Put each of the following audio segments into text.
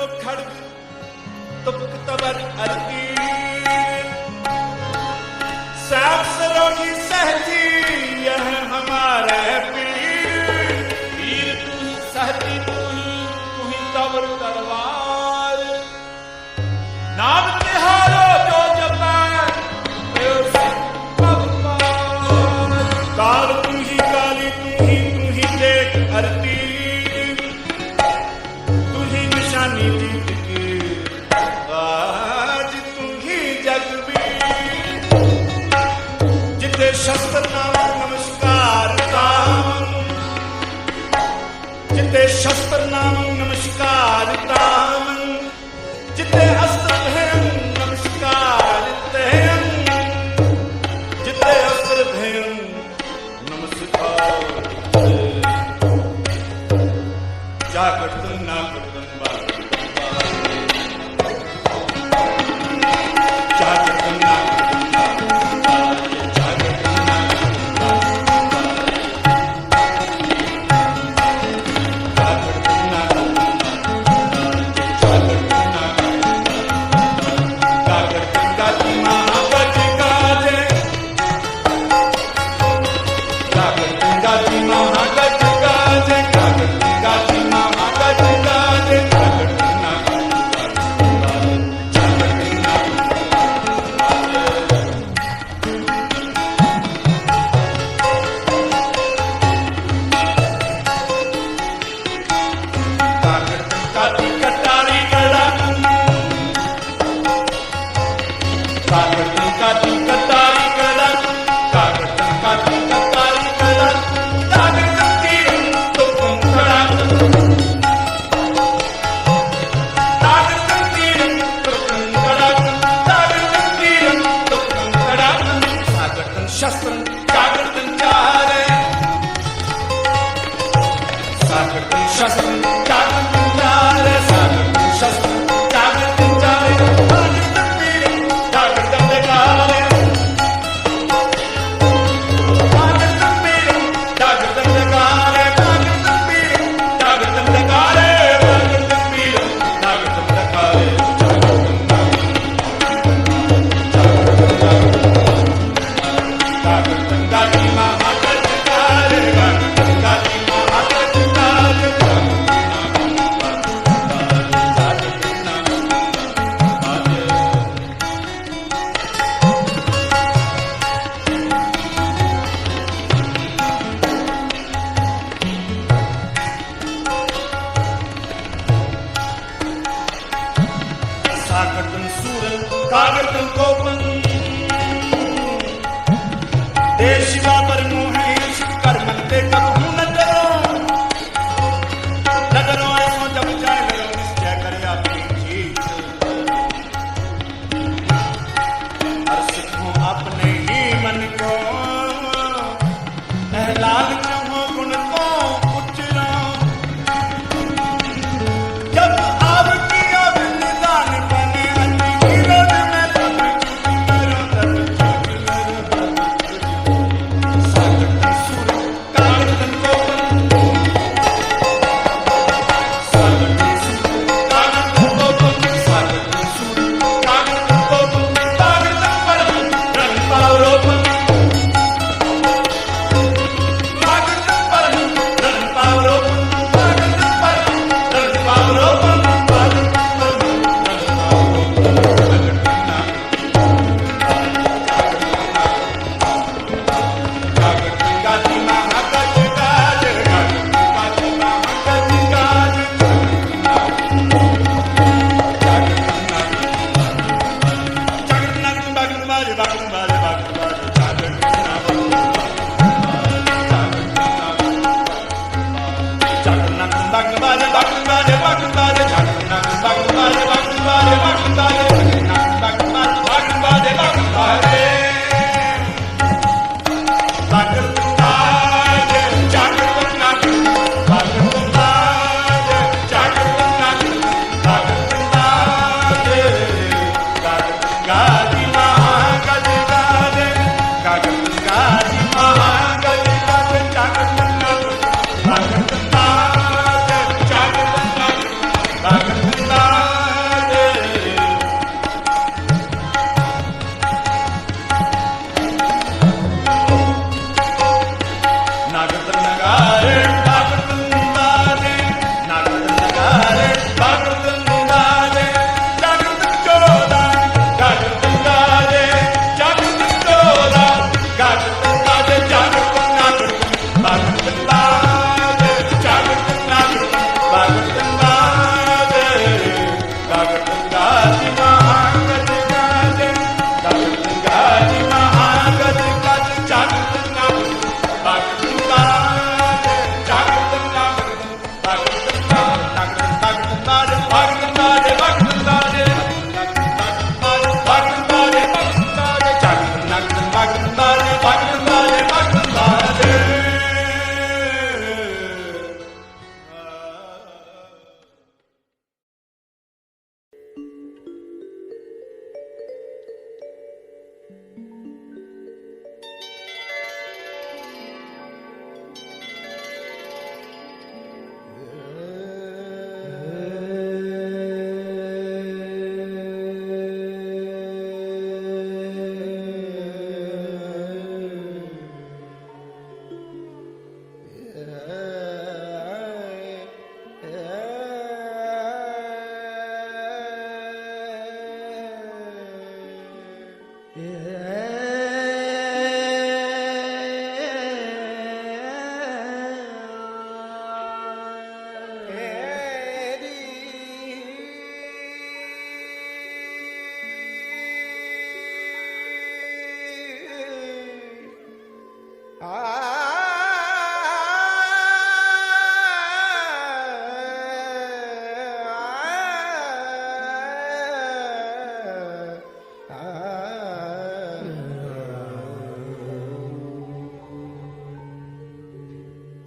खड़ तुक तबर अरबी भेणु नमस्कार जागृत नाम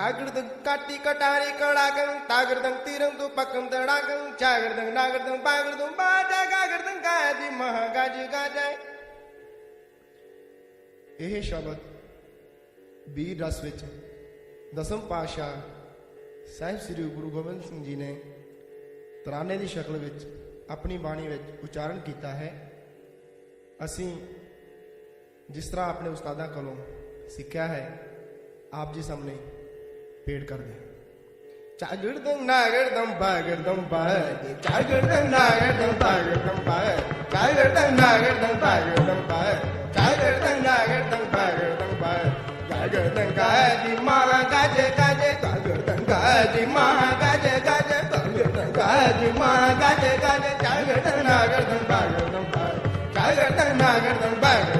காகிருதம் காட்டி கட்டாரி கடாகம் தாகிருதம் தீரந்து பக்கம் தடாகம் ஜாகிருதம் நாகிருதம் பாகிருதம் பாஜா காகிருதம் காதி மகா காஜி காஜா ਇਹ ਸ਼ਬਦ ਵੀਰ ਰਸ ਵਿੱਚ ਦਸਮ ਪਾਸ਼ਾ ਸਾਹਿਬ ਸ੍ਰੀ ਗੁਰੂ ਗੋਬਿੰਦ ਸਿੰਘ ਜੀ ਨੇ ਤਰਾਨੇ ਦੀ ਸ਼ਕਲ ਵਿੱਚ ਆਪਣੀ ਬਾਣੀ ਵਿੱਚ ਉਚਾਰਨ ਕੀਤਾ ਹੈ ਅਸੀਂ ਜਿਸ ਤਰ੍ਹਾਂ ਆਪਣੇ ਉਸਤਾਦਾਂ ਕੋਲੋਂ ਸਿੱਖਿਆ ਹੈ ਆਪ ਜੀ ਸਾਹਮਣੇ फेड कर दे चागुर्दम नागरदम बागरदम बाय चागुर्दम नागरदम बागरदम बाय दम नागरदम दम बाय चागुर्दम नागरदम दम बाय चागुर्दम गाजी माँ गाजे गाजे चागुर्दम गाजी माँ गाजे गाजे चागुर्दम गाजी माँ गाजे गाजे दम नागरदम बागरदम बाय नागर दम बागरदम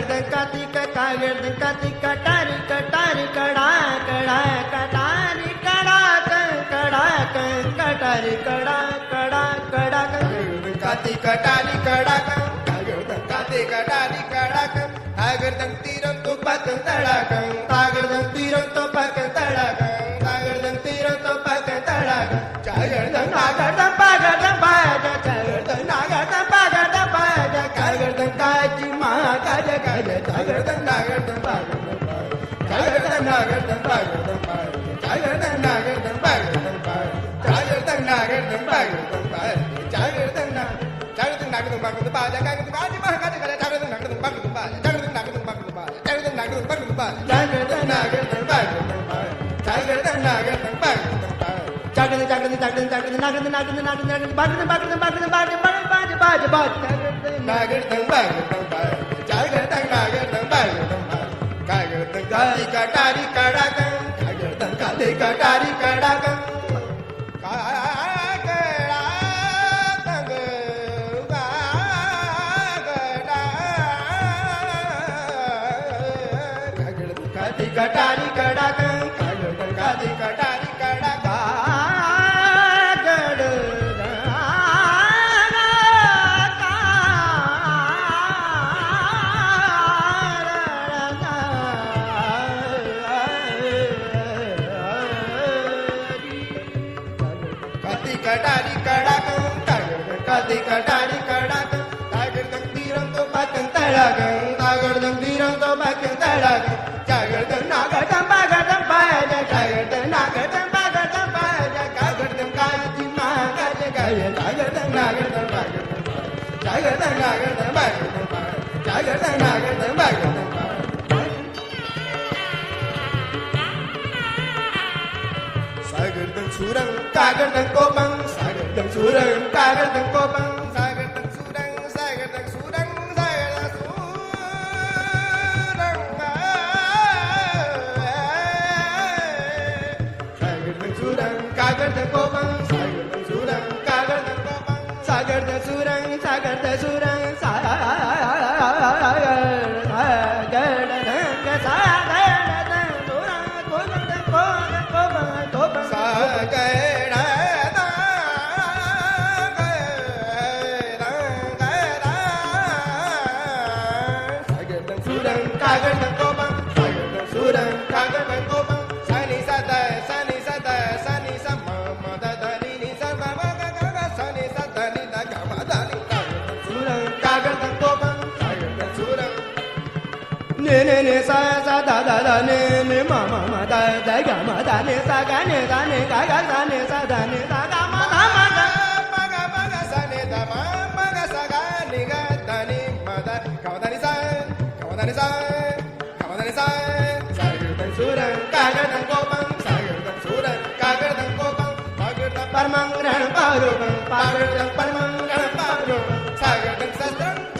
गर्दन का तिक का गर्दन का तिक कटारी कटारी कड़ा कड़ा कटारी कड़ा कड़ा कटारी कड़ा कड़ा कड़ा गर्दन का तिक कटारी कड़ा गर्दन का तिक कटारी कड़ा गर्दन तीरं तो पक तड़ाक गर्दन तीरं तो पक तड़ाक நாகர் தன் பாகர் தன் பாகர் கட்டாரி கடாக்கம் கதை கட்டாரி கடாக்கம் கட்டாரி கடாக்கம் கட்டாரி கட்டா கடாரி கடாகம் தாகர் கதை கடாரி கடாகம் தாகர் தங் தீரம் தோ பாக்கம் தடாகம் தாகர் தங் தீரம் தோ பாக்கம் தடாகம் தாகர் தங் நாகதம் பாகதம் பாயஜ தாகர் தங் நாகதம் பாகதம் பாயஜ காகர் தங் காயதி மாகஜ காய தாகர் தங் நாகதம் பாகதம் தாகர் தங் நாகதம் பாகதம் தாகர் தங் நாகதம் பாகதம் Sagar the Surang, Surang, Sagar the Surang, Sagar the Surang, Sagar Surang, Sagar the Surang, Sagar the Surang, Sagar Surang, Sagar the Surang, Surang, Sagar the Surang, Surang, Sagar the Surang, Surang, Sagar the Surang, Sagar the Surang, Sagar Surang, Sagar the Surang, Sagar the Surang, Sagar Surang, Sagar the Surang, Surang, Sagar ne ne ne sa sa da da da ne ne ma ma ma da da ga ma da ne sa ga ne da ne ga ga sa ne sa da ne da ga ma da ma da ma ga ma ga sa ne da ma ma ga sa ga ne ga da ne ma da ka da ni sa ka da ni sa ka da ni sa sa ga da su ra ka ga da go bang sa ga da su ra ka ga da go bang sa ga da par mang ra pa ro bang pa ga da par mang ra pa ro sa ga da sa ra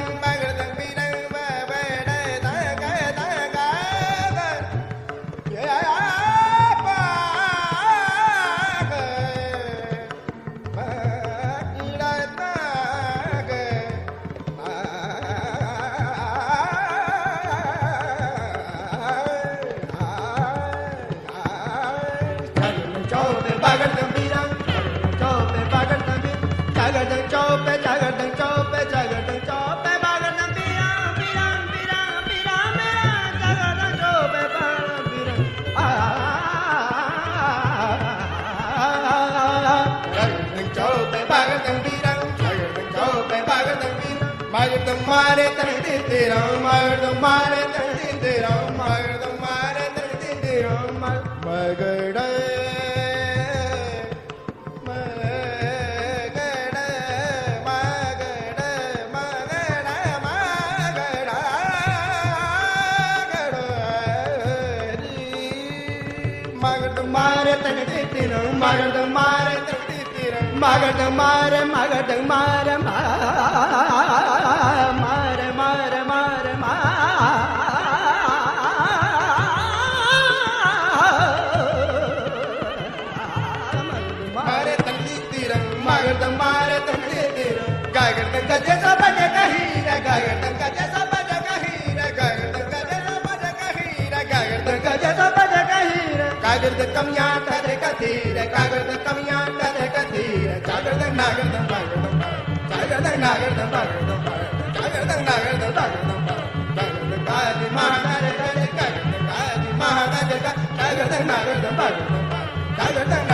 மருதமாறு தனது திறம் மருதமாறு தனது திறம் மருதமாறு தனது திறம் மகட मार मगट मार मार मार मार मार तंगी तिरंग मार तिरंग कमिया कम Tiger,